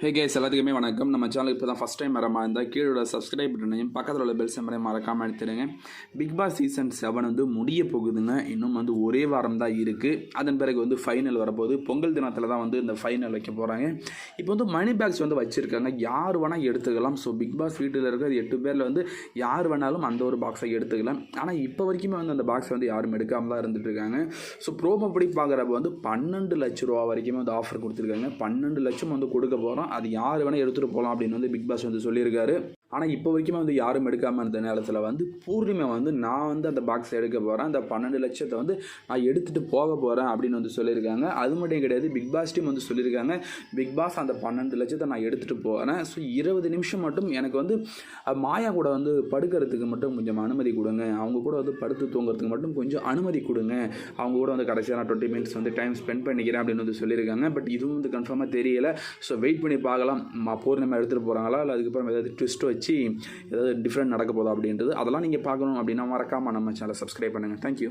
ஹே case எல்லாத்துக்குமே வணக்கம். நம்ம சேனல் இப்போ தான் ஃபஸ்ட் டைம் வர இருந்தால் கீழே உள்ள சப்ஸ்கிரைப் பட்டனையும் பக்கத்தில் உள்ள பெல் செம்பரையும் மறக்காமல் எடுத்துருங்க பிக் பாஸ் சீசன் செவன் வந்து முடிய போகுதுங்க. இன்னும் வந்து ஒரே வாரம் தான் இருக்குது அதன் பிறகு வந்து ஃபைனல் வரப்போகுது. பொங்கல் தினத்தில் தான் வந்து இந்த ஃபைனல் வைக்க போகிறாங்க இப்போ வந்து மணி பேக்ஸ் வந்து வச்சுருக்காங்க. யார் வேணால் எடுத்துக்கலாம். ஸோ பிக் பாஸ் வீட்டில் இருக்கிற எட்டு பேரில் வந்து யார் வேணாலும் அந்த ஒரு பாக்ஸை எடுத்துக்கலாம். ஆனால் இப்போ வரைக்குமே வந்து அந்த பாக்ஸை வந்து யாரும் எடுக்காமல் தான் இருந்துட்டு இருக்காங்க. ஸோ ப்ரோமோ படி பார்க்குறப்ப வந்து பன்னெண்டு லட்ச ரூபா வரைக்குமே வந்து ஆஃபர் கொடுத்துருக்காங்க. பன்னெண்டு லட்சம் வந்து கொடுக்க போகிறோம் அது யார் வேணால் எடுத்துகிட்டு போகலாம் அப்படின்னு வந்து பிக் பாஸ் வந்து சொல்லியிருக்காரு. ஆனால் இப்போ வரைக்குமே வந்து யாரும் எடுக்காமல் இருந்த நேரத்தில் வந்து பூர்ணிமா வந்து நான் வந்து அந்த பாக்ஸை எடுக்க போகிறேன் அந்த பன்னெண்டு லட்சத்தை வந்து நான் எடுத்துகிட்டு போக போகிறேன் அப்படின்னு வந்து சொல்லியிருக்காங்க. அது மட்டும் கிடையாது பிக் பாஸ் டீம் வந்து சொல்லியிருக்காங்க. பிக் பாஸ் அந்த பன்னெண்டு லட்சத்தை நான் எடுத்துகிட்டு போகிறேன் ஸோ இருபது நிமிஷம் மட்டும் எனக்கு வந்து மாயா கூட வந்து படுக்கிறதுக்கு மட்டும் கொஞ்சம் அனுமதி கொடுங்க. அவங்க கூட வந்து படுத்து தூங்குறதுக்கு மட்டும் கொஞ்சம் அனுமதி கொடுங்க. அவங்க கூட வந்து கடைசியாக நான் டுவெண்ட்டி மினிட்ஸ் வந்து டைம் ஸ்பெண்ட் பண்ணிக்கிறேன் அப்படின்னு வந்து சொல்லியிருக்காங்க. பட் இதுவும் வந்து கன்ஃபார்மாக தெரியலை. ஸோ வெயிட் பண்ணி பார்க்கலாம். பூர்ணிமா எடுத்துகிட்டு போகிறாங்களா இல்லை அதுக்கப்புறம் ஏதாவது ட்விஸ்ட் வச்சு ஏதாவது டிஃப்ரெண்ட் நடக்க போதா அப்படின்றது அதெல்லாம் நீங்கள் பார்க்கணும் அப்படின்னா மறக்காமல் நம்ம சேனலை சப்ஸ்கிரைப் பண்ணுங்கள் தேங்க்யூ